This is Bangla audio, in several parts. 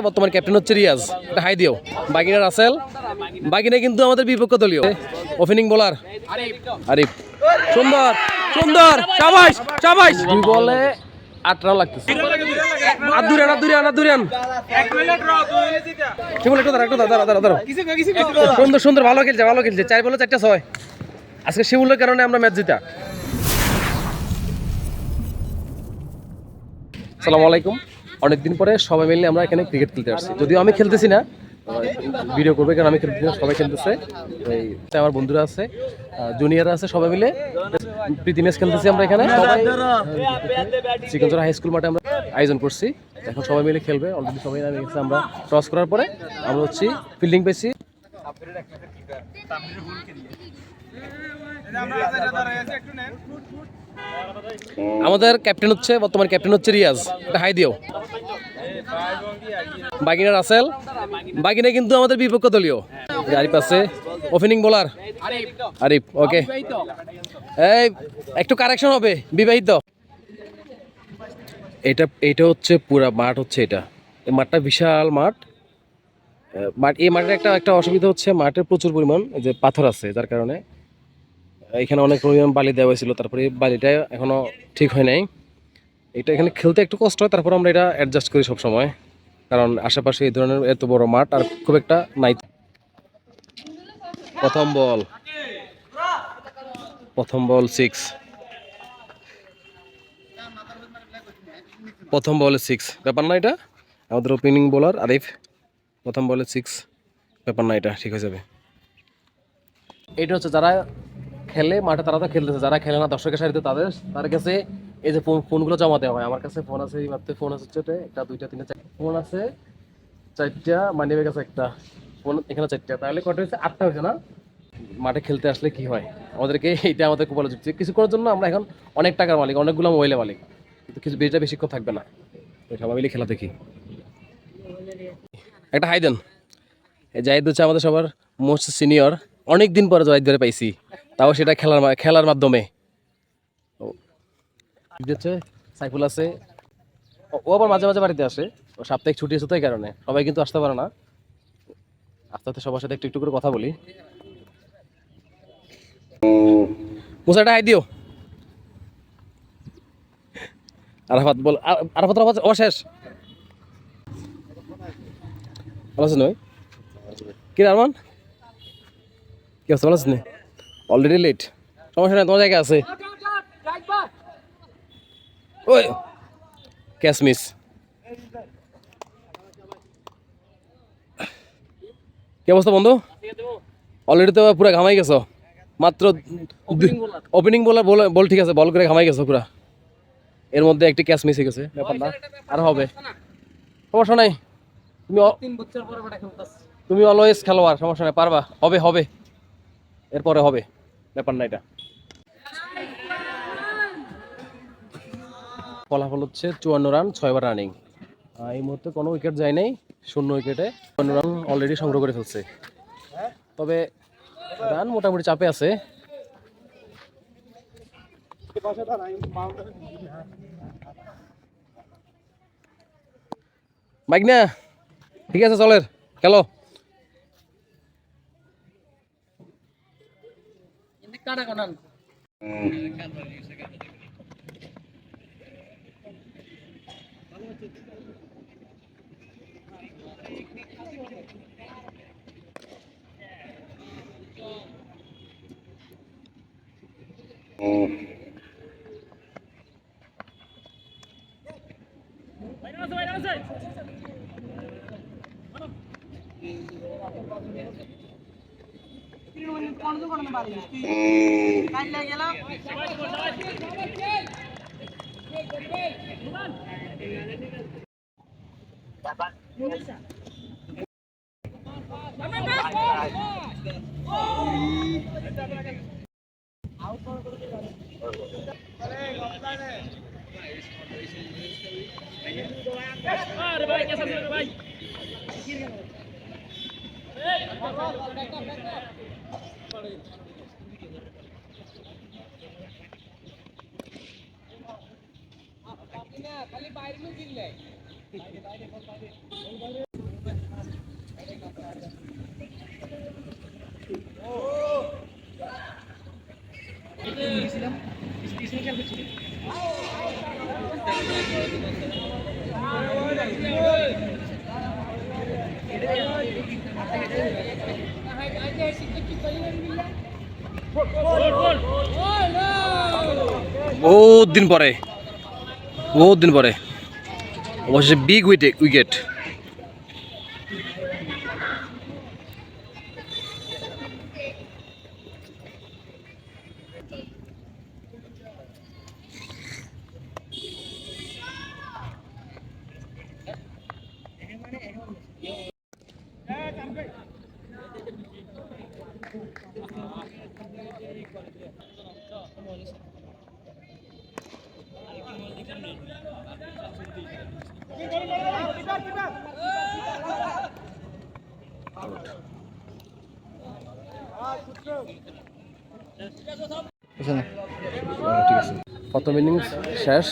বর্তমান ক্যাপ্টেন হচ্ছে রিয়াজ। এটা হাই দিও। বাগিনা রাসেল। বাগিনা কিন্তু আমাদের বিপক্ষ দলীয়। Opening bowler Arif. সুন্দর। সুন্দর। সাবাস। সাবাস। দুই বলে আট লাগতেছে। ভালো খেলছে ভালো খেলছে। বলে চারটা ছয়। আজকে আমরা জিতা। আলাইকুম। অনেকদিন পরে সবাই মিলে আমরা এখানে ক্রিকেট খেলতে আসছি। যদিও আমি খেলতেছি না ভিডিও করবে কারণ আমি খেলতেছি না, সবাই খেলতেছে। আমার বন্ধুরা আছে জুনিয়ররা আছে সবাই মিলে। প্রীতি ম্যাচ খেলতেছি আমরা এখানে। সবাই হাই স্কুল মাঠে আমরা আয়োজন করছি। এখন সবাই মিলে খেলবে অলরেডি সবাই নামে গেছে আমরা টস করার পরে। আমরা হচ্ছি ফিল্ডিং পেয়েছি। আমাদের ক্যাপ্টেন হচ্ছে, বর্তমান ক্যাপ্টেন হচ্ছে রিয়াজ। এটা হাই দিও। বাগিনা রাসেল। বাগিনা কিন্তু আমাদের বিপক্ষ দলীয়। আরিফ আছে। ওপেনিং বোলার আরিফ ওকে এই, একটু কারেকশন হবে, বিবাহিত। এটা এটা হচ্ছে পুরা মাঠ হচ্ছে এটা। এই মাঠটা বিশাল মাঠ। মাঠ, এই মাঠের একটা একটা অসুবিধা হচ্ছে মাঠের প্রচুর পরিমাণ যে পাথর আছে, যার কারণে এখানে অনেক পরিমাণ বালি দেওয়া হয়েছিল, তারপরে বালিটা এখনও ঠিক হয় নাই। এটা এখানে খেলতে একটু কষ্ট হয়, তারপর আমরা এটা অ্যাডজাস্ট করি সব সময় কারণ আশেপাশে এই ধরনের এত বড় মাঠ আর খুব একটা নাই। প্রথম বল। প্রথম বল সিক্স প্রথম বলে সিক্স ব্যাপার না এটা? আমাদের ওপেনিং বোলার আরিফ। প্রথম বলে সিক্স ব্যাপার না এটা, ঠিক হয়ে যাবে। এটা হচ্ছে যারা খেলে, মাঠে তারা তো খেলতেছে, যারা খেলে না দর্শকের সারিতে তাদের তার কাছে এই যে ফোন ফোনগুলো জমা দেওয়া হয়। আমার কাছে ফোন আছে, এই মাত্র ফোন আছে হচ্ছে একটা, দুইটা, তিনটা, চারটা। ফোন আছে, চারটা, মানি ব্যাগ আছে একটা। ফোন এখানে চারটা। তাহলে কটা হয়েছে? আটটা হয়েছে না? মাঠে খেলতে আসলে কি হয়? আমাদেরকে এইটা আমাদের ভালো যুক্তি। কিছু করার জন্য আমরা এখন অনেক টাকার মালিক, অনেকগুলো মোবাইলের মালিক। কিন্তু কিছু বেশিটা বেশিক্ষণ থাকবে না। সবাই মিলে খেলা দেখি। একটা হাই দেন। এই জাহিদ হচ্ছে আমাদের সবার মোস্ট সিনিয়র অনেক দিন পরে জাহিদ ধরে পাইছি। তাও সেটা খেলার খেলার মাধ্যমে। সাইফুল আছে। ও- আবার মাঝে মাঝে বাড়িতে আসে। ও সাপ্তাহিক ছুটি আছে তো এই কারণে। সবাই কিন্তু আসতে পারে না। আস্তে আস্তে সবার সাথে একটু একটু করে কথা বলি। মুসাটা দিও। আরাফাত বল আরাফাত আরাফাত, ও ভালো আছেন ভাই? কি আরমান? কি অবস্থা, ভালো আছেন? Already late. সমস্যা নেই, তোমার জায়গা আছে। ওই ক্যাশ মিস। কি অবস্থা বন্ধু? অলরেডি তো পুরো ঘামাই গেছো। মাত্র ওপেনিং বলার বল বল ঠিক আছে বল করে ঘামাই গেছো পুরা। এর মধ্যে একটি ক্যাচ মিস হয়ে গেছে ব্যাপার না। আর হবে। সমস্যা নাই। তুমি তুমি অলওয়েজ খেলোয়াড় সমস্যা নাই পারবা। হবে হবে। এরপরে হবে। ব্যাপার না এটা। ফলাফল হচ্ছে চুয়ান্ন রান ছয়বার রানিং এই মুহূর্তে কোনো উইকেট যায় নাই শূন্য উইকেটে চুয়ান্ন রান অলরেডি সংগ্রহ করে ফেলছে। তবে রান মোটামুটি চাপে আছে। মাইকনা ঠিক আছে চলের খেলো। কাটা കൊണ്ടു കൊണ്ടു പറയും അല്ലെങ്കിലോ Come on, come on, come on. আরে ভাই কেসা খালি বাইরে বহুত দিন পরে বহুত দিন পরে। অবশেষে বিগ উইকেট উইকেট আছে। প্রথম ইনিংস শেষ,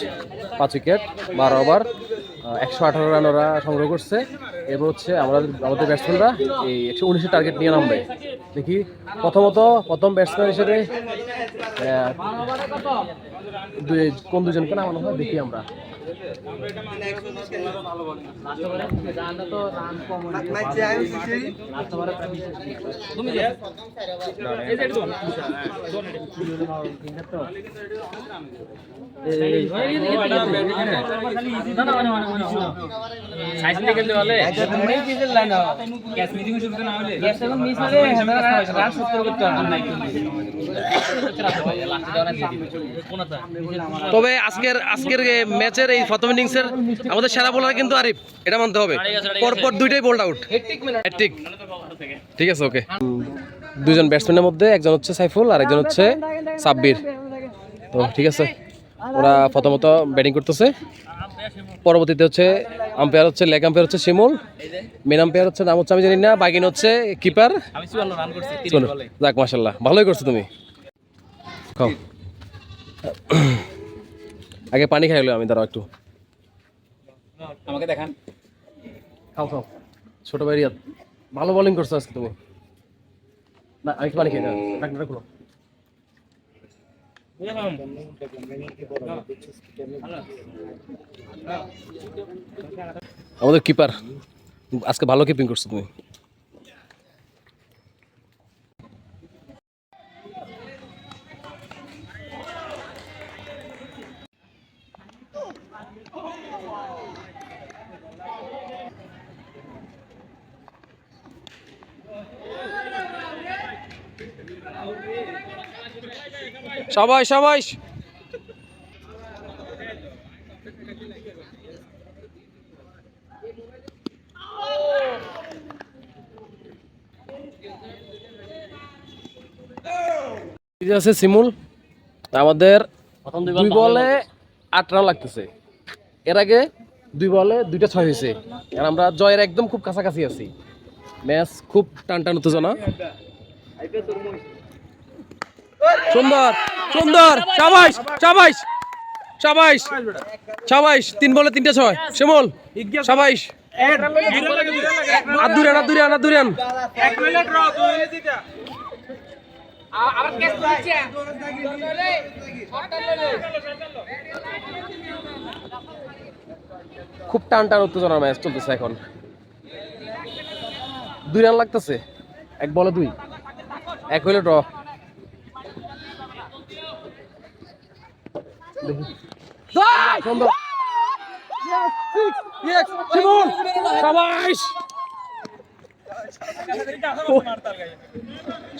পাঁচ উইকেট, বারো ওভার একশো আঠারো রান ওরা সংগ্রহ করছে। এবার হচ্ছে আমরা আমাদের ব্যাটসম্যানরা এই একশো উনিশের টার্গেট নিয়ে নামবে। দেখি, প্রথমত প্রথম ব্যাটসম্যান হিসেবে কোন দুজনকে নামানো হয়? দেখি আমরা। তবে আজকের আজকের ম্যাচের এই প্রথম ইনিংসের আমাদের সেরা বোলার কিন্তু আরিফ এটা মানতে হবে। পরপর দুইটাই বোল্ড আউট হ্যাট্রিক ঠিক আছে ওকে দুজন ব্যাটসম্যানের মধ্যে একজন হচ্ছে সাইফুল আর একজন হচ্ছে সাব্বির। তো ঠিক আছে ওরা প্রথমত ব্যাটিং করতেছে। পরবর্তীতে হচ্ছে আম্পায়ার হচ্ছে লেগ আম্পায়ার হচ্ছে শিমুল। মেন আম্পায়ার হচ্ছে নাম হচ্ছে আমি জানি না বাগিন হচ্ছে কিপার আমি চুয়ান্ন রান করছি তিন বলে। যাক মাসাল্লাহ ভালোই করছ তুমি। খাও। আগে পানি খাইলো আমি দাঁড়াও একটু। আমাকে দেখান। খাও খাও। ছোট ভাই রিয়াদ, ভালো বোলিং করছ আজকে তুমি না, আমি পানি না ডাক্তার খুলো আমাদের কিপার আজকে ভালো কিপিং করছ তুমি। সবাই সবাই। আছে সিমুল আমাদের দুই বলে আট রান লাগতেছে। এর আগে দুই বলে দুইটা ছয় হয়েছে। আর আমরা জয়ের একদম খুব কাছাকাছি আছি। ম্যাচ খুব টান টান উত্তেজনা। সুন্দর সুন্দর সাবাইশ সাবাইশ সাবাইশ সাবাইশ তিন বলে তিনটা ছয়। শিমল সাবাইশ আর খুব টান টান উত্তেজনার ম্যাচ চলতেছে এখন। দুই রান লাগতেছে। এক বলে দুই। এক হইলে ড্র সুন্দর Yes, শিমুল সাবাইশ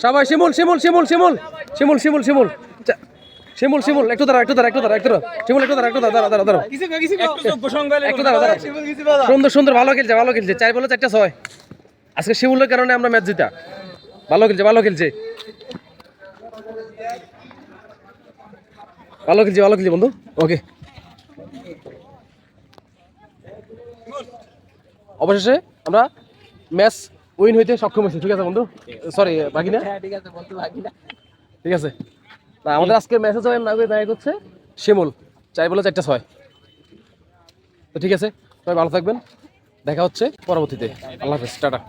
সবাই শিমুল শিমুল শিমুল শিমুল শিমুল শিমুল শিমুল। শিমুল শিমুল একটু দাঁড়া একটু দাঁড়া একটু দাঁড়া একটু শিমুল একটু দাঁড়া একটু দাঁড়া দাঁড়া দাঁড়া। দাঁড়া একটু দাঁড়া দাঁড়া সুন্দর সুন্দর ভালো খেলছে ভালো খেলছে। চার বলে চারটা ছয়। আজকে শিমুলের কারণে আমরা ম্যাচ জিতা। ভালো খেলছে ভালো খেলছে। ভালো খেলছে ভালো খেলছে বন্ধু। ওকে অবশেষে আমরা ম্যাচ উইন হইতে সক্ষম হয়েছি ঠিক আছে বন্ধু? সরি বাকি না ঠিক আছে বাকি না ঠিক আছে। না আমাদের আজকে মেসেজ জয়ের নায়ক নায়ক হচ্ছে শিমুল। চাই বলে চারটা ছয়। তো ঠিক আছে সবাই ভালো থাকবেন। দেখা হচ্ছে পরবর্তীতে। আল্লাহ হাফেজ টাটা।